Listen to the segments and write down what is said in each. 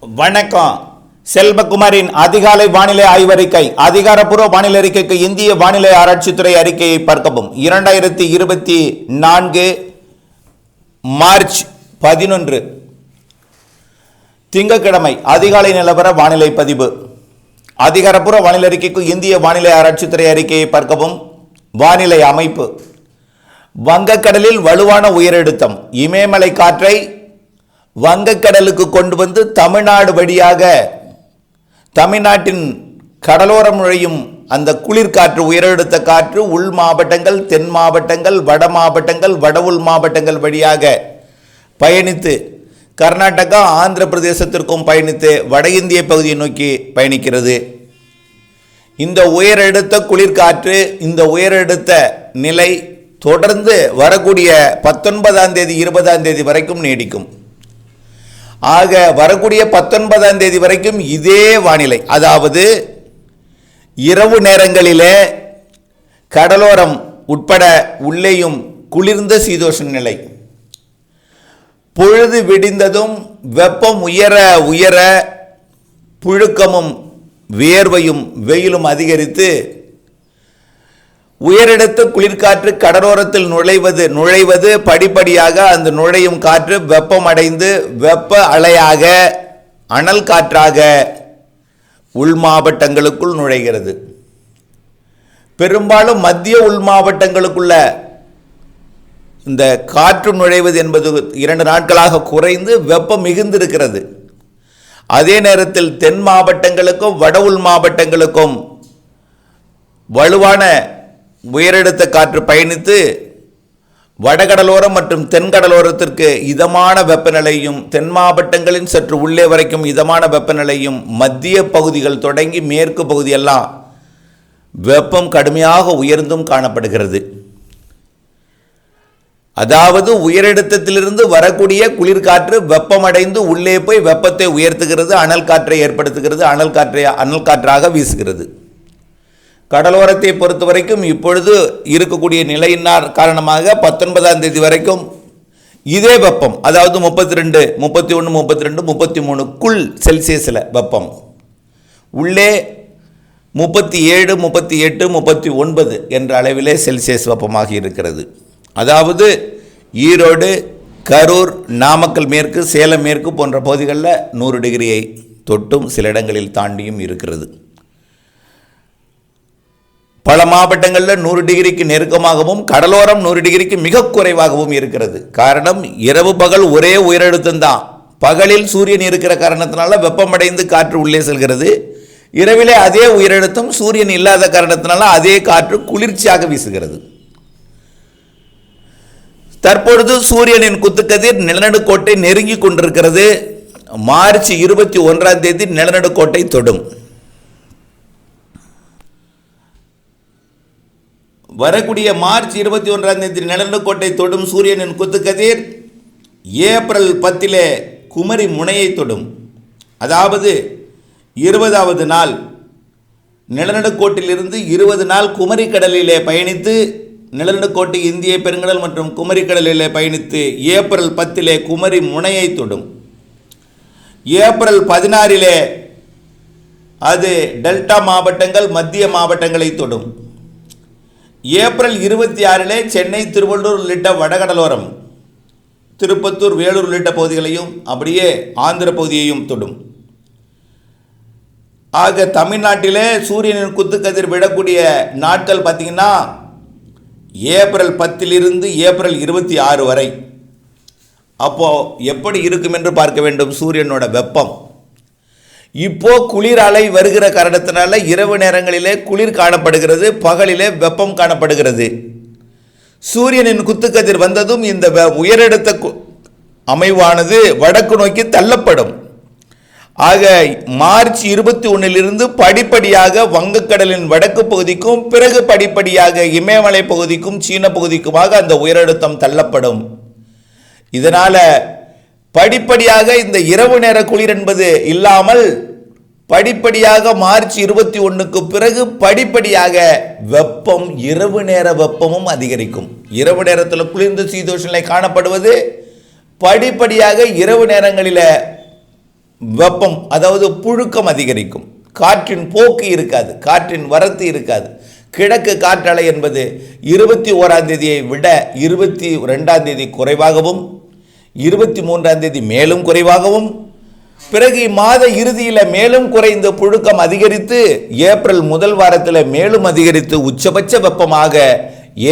வணக்கம். செல்வகுமாரின் அதிகாலை வானிலை ஆய்வறிக்கை அதிகாரப்பூர்வ வானிலை அறிக்கைக்கு இந்திய வானிலை ஆராய்ச்சித்துறை அறிக்கையை பார்க்கவும். இரண்டாயிரத்தி இருபத்தி நான்கு மார்ச் பதினொன்று. திங்கட்கிழமை அதிகாலை நிலவர வானிலை பதிவு. அதிகாரப்பூர்வ வானிலை அறிக்கைக்கு இந்திய வானிலை ஆராய்ச்சித்துறை அறிக்கையை பார்க்கவும். வானிலை அமைப்பு. வங்கக்கடலில் வலுவான உயரழுத்தம். இமயமலை காற்றை வங்கக்கடலுக்கு கொண்டு வந்து தமிழ்நாடு வழியாக தமிழ்நாட்டின் கடலோரம் நுழையும் அந்த குளிர்காற்று உயரழுத்த காற்று உள் மாவட்டங்கள் தென் மாவட்டங்கள் வட மாவட்டங்கள் வட உள் மாவட்டங்கள் வழியாக பயணித்து கர்நாடகா ஆந்திர பிரதேசத்திற்கும் பயணித்து வட இந்திய பகுதியை நோக்கி பயணிக்கிறது. இந்த உயரழுத்த குளிர்காற்று இந்த உயரழுத்த நிலை தொடர்ந்து வரக்கூடிய பத்தொன்பதாம் தேதி இருபதாம் தேதி வரைக்கும் நீடிக்கும். ஆக வரக்கூடிய பத்தொன்பதாம் தேதி வரைக்கும் இதே வானிலை. அதாவது இரவு நேரங்களிலே கடலோரம் உட்பட உள்ளேயும் குளிர்ந்த சீதோஷ நிலை. பொழுது விடிந்ததும் வெப்பம் உயர உயர புழுக்கமும் வியர்வையும் வெயிலும் அதிகரித்து உயரிடத்து குளிர்காற்று கடலோரத்தில் நுழைவது நுழைவது படிப்படியாக அந்த நுழையும் காற்று வெப்பமடைந்து வெப்ப அலையாக அனல் காற்றாக உள் மாவட்டங்களுக்குள் நுழைகிறது. பெரும்பாலும் மத்திய உள் மாவட்டங்களுக்குள்ள இந்த காற்று நுழைவது என்பது இரண்டு நாட்களாக குறைந்து வெப்பம் மிகுந்திருக்கிறது. அதே நேரத்தில் தென் மாவட்டங்களுக்கும் வட உள் மாவட்டங்களுக்கும் வலுவான உயரெடுத்த காற்று பயணித்து வடகடலோரம் மற்றும் தென்கடலோரத்திற்கு இதமான வெப்பநிலையும் தென் மாவட்டங்களின் சற்று உள்ளே வரைக்கும் இதமான வெப்பநிலையும் மத்திய பகுதிகள் தொடங்கி மேற்கு பகுதியெல்லாம் வெப்பம் கடுமையாக உயர்ந்தும் காணப்படுகிறது. அதாவது உயரழுத்தத்திலிருந்து வரக்கூடிய குளிர்காற்று வெப்பமடைந்து உள்ளே போய் வெப்பத்தை உயர்த்துகிறது அனல் காற்றை ஏற்படுத்துகிறது அனல் காற்றை அனல் காற்றாக வீசுகிறது. கடலோரத்தை பொறுத்த வரைக்கும் இப்பொழுது இருக்கக்கூடிய நிலையினார் காரணமாக பத்தொன்பதாம் தேதி வரைக்கும் இதே வெப்பம் அதாவது முப்பத்தி ரெண்டு முப்பத்தி ஒன்று முப்பத்தி ரெண்டு முப்பத்தி மூணுக்குள் செல்சியஸில் வெப்பம். உள்ளே முப்பத்தி ஏழு முப்பத்தி எட்டு முப்பத்தி ஒன்பது என்ற அளவிலே செல்சியஸ் வெப்பமாக இருக்கிறது. அதாவது ஈரோடு கரூர் நாமக்கல் மேற்கு சேலம் மேற்கு போன்ற பகுதிகளில் நூறு டிகிரியை தொட்டும் சில இடங்களில் தாண்டியும் இருக்கிறது. பல மாவட்டங்களில் நூறு டிகிரிக்கு நெருக்கமாகவும் கடலோரம் நூறு டிகிரிக்கு மிக குறைவாகவும் இருக்கிறது. காரணம் இரவு பகல் ஒரே உயரழுத்தம் தான். பகலில் சூரியன் இருக்கிற காரணத்தினால வெப்பமடைந்து காற்று உள்ளே செல்கிறது. இரவிலே அதே உயரழுத்தம் சூரியன் இல்லாத காரணத்தினால அதே காற்று குளிர்ச்சியாக வீசுகிறது. தற்பொழுது சூரியனின் குத்துக்கதிர் நிலநடுக்கோட்டை நெருங்கி கொண்டிருக்கிறது. மார்ச் இருபத்தி ஒன்றாம் தேதி நிலநடுக்கோட்டை தொடும். வரக்கூடிய மார்ச் இருபத்தி ஒன்றாம் தேதி நிலநடுக்கோட்டை தொடும் சூரியனின் குத்துக்கதிர் ஏப்ரல் பத்திலே குமரி முனையை தொடும். அதாவது இருபதாவது நாள் நிலநடுக்கோட்டிலிருந்து இருபது நாள் குமரி கடலிலே பயணித்து நிலநடுக்கோட்டு இந்திய பெருங்கடல் மற்றும் குமரி கடலிலே பயணித்து ஏப்ரல் பத்திலே குமரி முனையை தொடும். ஏப்ரல் பதினாறிலே அது டெல்டா மாவட்டங்கள் மத்திய மாவட்டங்களை தொடும். ஏப்ரல் இருபத்தி ஆறிலே சென்னை திருவள்ளூர் உள்ளிட்ட வடகடலோரம் திருப்பத்தூர் வேலூர் உள்ளிட்ட பகுதிகளையும் அப்படியே ஆந்திர பகுதியையும் தொடும். ஆக தமிழ்நாட்டிலே சூரியனின் குத்துக்கதிர் விடக்கூடிய நாட்கள் பார்த்தீங்கன்னா ஏப்ரல் பத்திலிருந்து ஏப்ரல் இருபத்தி ஆறு வரை. அப்போது எப்படி இருக்கும் என்று பார்க்க வேண்டும் சூரியனோட வெப்பம். இப்போ குளிர் அலை வருகிற காரணத்தினால இரவு நேரங்களிலே குளிர் காணப்படுகிறது பகலிலே வெப்பம் காணப்படுகிறது. சூரியனின் குத்துக்கதிர் வந்ததும் இந்த வெ- அமைவானது வடக்கு நோக்கி தள்ளப்படும். ஆக மார்ச் இருபத்தி ஒன்றிலிருந்து படிப்படியாக வங்கக்கடலின் வடக்கு பகுதிக்கும் பிறகு படிப்படியாக இமயமலை பகுதிக்கும் சீன பகுதிக்குமாக அந்த உயரழுத்தம் தள்ளப்படும். இதனால் படிப்படியாக இந்த இரவு நேர குளிர் என்பது இல்லாமல் படிப்படியாக மார்ச் இருபத்தி ஒன்றுக்கு பிறகு படிப்படியாக வெப்பம் இரவு நேர வெப்பமும் அதிகரிக்கும். இரவு நேரத்தில் குளிர்ந்த சீதோஷ காணப்படுவது படிப்படியாக இரவு நேரங்களில் வெப்பம் அதாவது புழுக்கம் அதிகரிக்கும். காற்றின் போக்கு இருக்காது காற்றின் வரத்து இருக்காது. கிழக்கு காற்றலை என்பது இருபத்தி ஓராம் தேதியை விட இருபத்தி ரெண்டாம் தேதி குறைவாகவும் இருபத்தி மூன்றாம் தேதி மேலும் குறைவாகவும் பிறகு இம்மாத இறுதியில் மேலும் குறைந்த புழுக்கம் அதிகரித்து ஏப்ரல் முதல் வாரத்தில் மேலும் அதிகரித்து உச்சபட்ச வெப்பமாக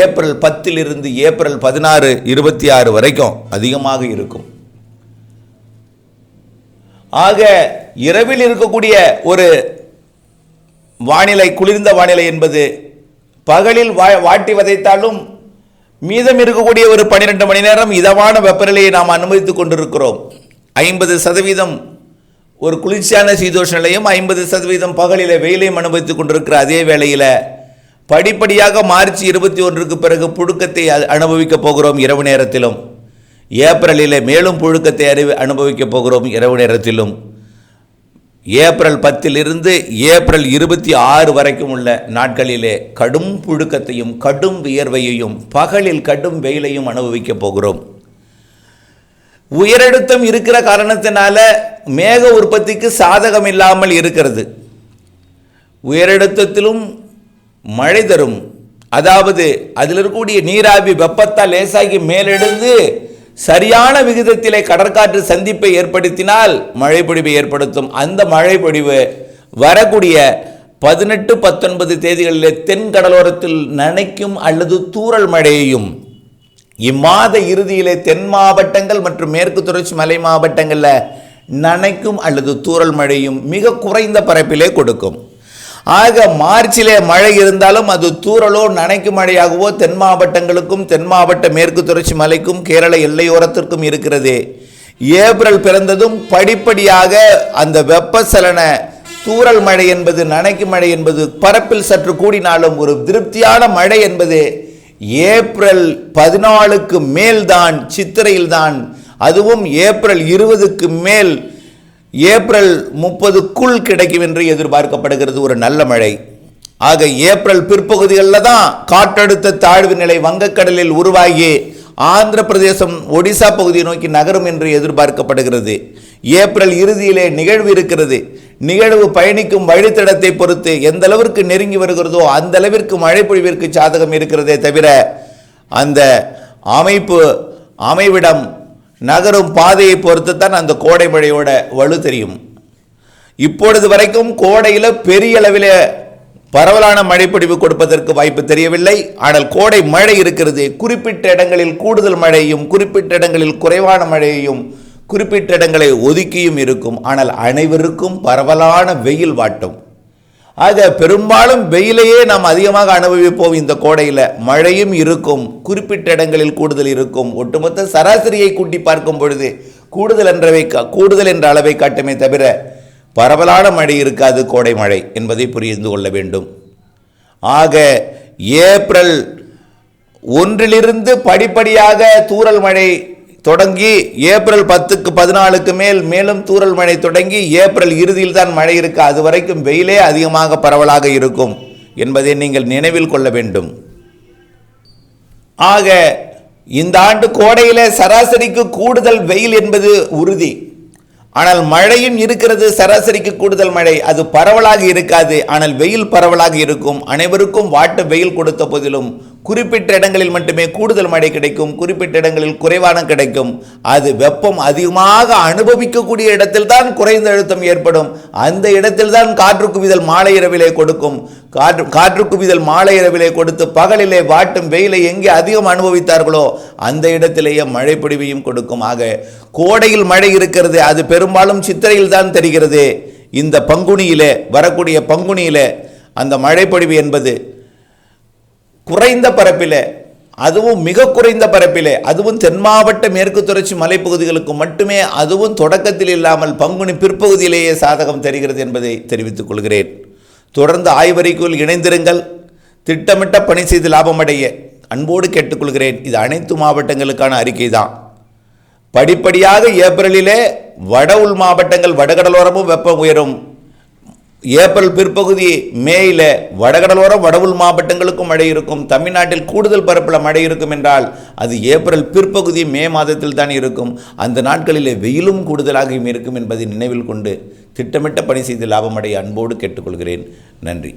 ஏப்ரல் பத்திலிருந்து ஏப்ரல் பதினாறு இருபத்தி ஆறு வரைக்கும் அதிகமாக இருக்கும். ஆக இரவில் இருக்கக்கூடிய ஒரு வானிலை குளிர்ந்த வானிலை என்பது பகலில் வா வாட்டி வதைத்தாலும் மீதம் இருக்கக்கூடிய ஒரு பன்னிரெண்டு மணி நேரம் இதமான வெப்பநிலையை நாம் அனுமதித்துக் கொண்டிருக்கிறோம். ஐம்பது சதவீதம் ஒரு குளிர்ச்சியான சீதோஷ நிலையும் ஐம்பது சதவீதம் பகலில் வெயிலையும் அனுபவித்துக் கொண்டிருக்கிற அதே வேளையில் படிப்படியாக மார்ச் இருபத்தி ஒன்றுக்கு பிறகு புழுக்கத்தை அனுபவிக்கப் போகிறோம் இரவு நேரத்திலும். ஏப்ரலில் மேலும் புழுக்கத்தை அறிவி அனுபவிக்கப் போகிறோம் இரவு நேரத்திலும். ஏப்ரல் பத்திலிருந்து ஏப்ரல் இருபத்தி ஆறு வரைக்கும் உள்ள நாட்களிலே கடும் புழுக்கத்தையும் கடும் வியர்வையையும் பகலில் கடும் வெயிலையும் அனுபவிக்கப் போகிறோம். உயரழுத்தம் இருக்கிற காரணத்தினால மேக உற்பத்திக்கு சாதகம் இல்லாமல் இருக்கிறது. உயரழுத்தத்திலும் மழை தரும். அதாவது அதில் இருக்கக்கூடிய நீராவி வெப்பத்தால் லேசாகி மேலெழுந்து சரியான விகிதத்திலே கடற்காற்று சந்திப்பை ஏற்படுத்தினால் மழைப்பொழிவை ஏற்படுத்தும். அந்த மழைப்பொழிவு வரக்கூடிய பதினெட்டு பத்தொன்பது தேதிகளிலே தென் கடலோரத்தில் நனைக்கும் அல்லது தூரல் மழையையும் இம்மாத இறுதியிலே தென் மாவட்டங்கள் மற்றும் மேற்கு தொடர்ச்சி மலை மாவட்டங்களில் நனைக்கும் அல்லது தூரல் மழையும் மிக குறைந்த பரப்பிலே கொடுக்கும். ஆக மார்ச்சிலே மழை இருந்தாலும் அது தூரலோ நனைக்கு மழையாகவோ தென் மாவட்டங்களுக்கும் தென் மாவட்ட மேற்கு தொடர்ச்சி மலைக்கும் கேரள எல்லையோரத்திற்கும் இருக்கிறது. ஏப்ரல் பிறந்ததும் படிப்படியாக அந்த வெப்பசலன தூரல் மழை என்பது நனைக்கு மழை என்பது பரப்பில் சற்று கூடினாலும் ஒரு திருப்தியான மழை என்பது ஏப்ரல் பதினாலுக்கு மேல்தான் சித்திரையில்தான். அதுவும் ஏப்ரல் இருபதுக்கு மேல் ஏப்ரல் முப்பதுக்குள் கிடைக்கும் என்று எதிர்பார்க்கப்படுகிறது. ஒரு நல்ல மழை. ஆக ஏப்ரல் பிற்பகுதிகளில் தான் காற்றழுத்த தாழ்வு நிலை வங்கக்கடலில் உருவாகி ஆந்திர பிரதேசம் ஒடிசா பகுதியை நோக்கி நகரும் என்று எதிர்பார்க்கப்படுகிறது. ஏப்ரல் இறுதியிலே நிகழ்வு இருக்கிறது. நிகழ்வு பயணிக்கும் வழித்தடத்தை பொறுத்து எந்த அளவிற்கு நெருங்கி வருகிறதோ அந்த அளவிற்கு மழைப்பொழிவிற்கு சாதகம் இருக்கிறதே தவிர அந்த அமைப்பு அமைவிடம் நகரும் பாதையை பொறுத்து தான் அந்த கோடை மழையோட வலு தெரியும். இப்பொழுது வரைக்கும் கோடையில் பெரிய அளவில் பரவலான மழைப்பொழிவு கொடுப்பதற்கு வாய்ப்பு தெரியவில்லை. ஆனால் கோடை மழை இருக்கிறது. குறிப்பிட்ட இடங்களில் கூடுதல் மழையும் குறிப்பிட்ட இடங்களில் குறைவான மழையையும் குறிப்பிட்ட இடங்களை ஒதுக்கியும் இருக்கும். ஆனால் அனைவருக்கும் பரவலான வெயில் வாட்டும். ஆக பெரும்பாலும் வெயிலையே நாம் அதிகமாக அனுபவிப்போம் இந்த கோடையில். மழையும் இருக்கும் குறிப்பிட்ட இடங்களில் கூடுதல் இருக்கும். ஒட்டுமொத்த சராசரியை கூட்டி பார்க்கும் பொழுது கூடுதல் என்றவை கா- கூடுதல் என்ற அளவை காட்டுமே தவிர பரவலான மழை இருக்காது கோடை மழை என்பதை புரிந்து கொள்ள வேண்டும். ஆக ஏப்ரல் ஒன்றிலிருந்து படிப்படியாக தூறல் மழை தொடங்கி ஏப்ரல் பத்துக்கு பதினாலுக்கு மேல் மேலும் தூரல் மழை தொடங்கி ஏப்ரல் இறுதியில் தான் மழை இருக்கு. அது வரைக்கும் வெயிலே அதிகமாக பரவலாக இருக்கும் என்பதை நீங்கள் நினைவில் கொள்ள வேண்டும். ஆக இந்த ஆண்டு கோடையில சராசரிக்கு கூடுதல் வெயில் என்பது உறுதி. ஆனால் மழையும் இருக்கிறது சராசரிக்கு கூடுதல் மழை. அது பரவலாக இருக்காது. ஆனால் வெயில் பரவலாக இருக்கும். அனைவருக்கும் வாட்டு வெயில் கொடுத்த போதிலும் குறிப்பிட்ட இடங்களில் மட்டுமே கூடுதல் மழை கிடைக்கும் குறிப்பிட்ட இடங்களில் குறைவான கிடைக்கும். அது வெப்பம் அதிகமாக அனுபவிக்கக்கூடிய இடத்தில் தான் குறைந்த அழுத்தம் ஏற்படும். அந்த இடத்தில் தான் காற்று குவிதல் மாலை இரவிலே கொடுக்கும். காற்று காற்று குவிதல் மாலை இரவிலே கொடுத்து பகலிலே வாட்டும் வெயிலை எங்கே அதிகம் அனுபவித்தார்களோ அந்த இடத்திலேயே மழை பொழிவையும் கொடுக்கும். ஆக கோடையில் மழை இருக்கிறது அது பெரும்பாலும் சித்திரையில் தான் தெரிகிறது. இந்த பங்குனியிலே வரக்கூடிய பங்குனியிலே அந்த மழைப்பொழிவு என்பது குறைந்த பரப்பிலே அதுவும் மிக குறைந்த பரப்பிலே அதுவும் தென் மாவட்ட மேற்கு தொடர்ச்சி மலைப்பகுதிகளுக்கு மட்டுமே அதுவும் தொடக்கத்தில் இல்லாமல் பங்குனி பிற்பகுதியிலேயே சாதகம் தெரிகிறது என்பதை தெரிவித்துக் கொள்கிறேன். தொடர்ந்து ஆய்வறிக்குள் இணைந்திருங்கள். திட்டமிட்ட பணி செய்து லாபமடைய அன்போடு கேட்டுக்கொள்கிறேன். இது அனைத்து மாவட்டங்களுக்கான அறிக்கை தான் படிப்படியாக ஏப்ரலிலே வட உள் மாவட்டங்கள் வடகடலோரமும் வெப்பம் உயரும். ஏப்ரல் பிற்பகுதி மேயில் வடகடலோரம் வடவுள் மாவட்டங்களுக்கும் மழை இருக்கும். தமிழ்நாட்டில் கூடுதல் பரப்பில் மழை இருக்கும் என்றால் அது ஏப்ரல் பிற்பகுதி மே மாதத்தில் தான் இருக்கும். அந்த நாட்களிலே வெயிலும் கூடுதலாகவும் இருக்கும் என்பதை நினைவில் கொண்டு திட்டமிட்ட பணி செய்து லாபமடைய அன்போடு கேட்டுக்கொள்கிறேன். நன்றி.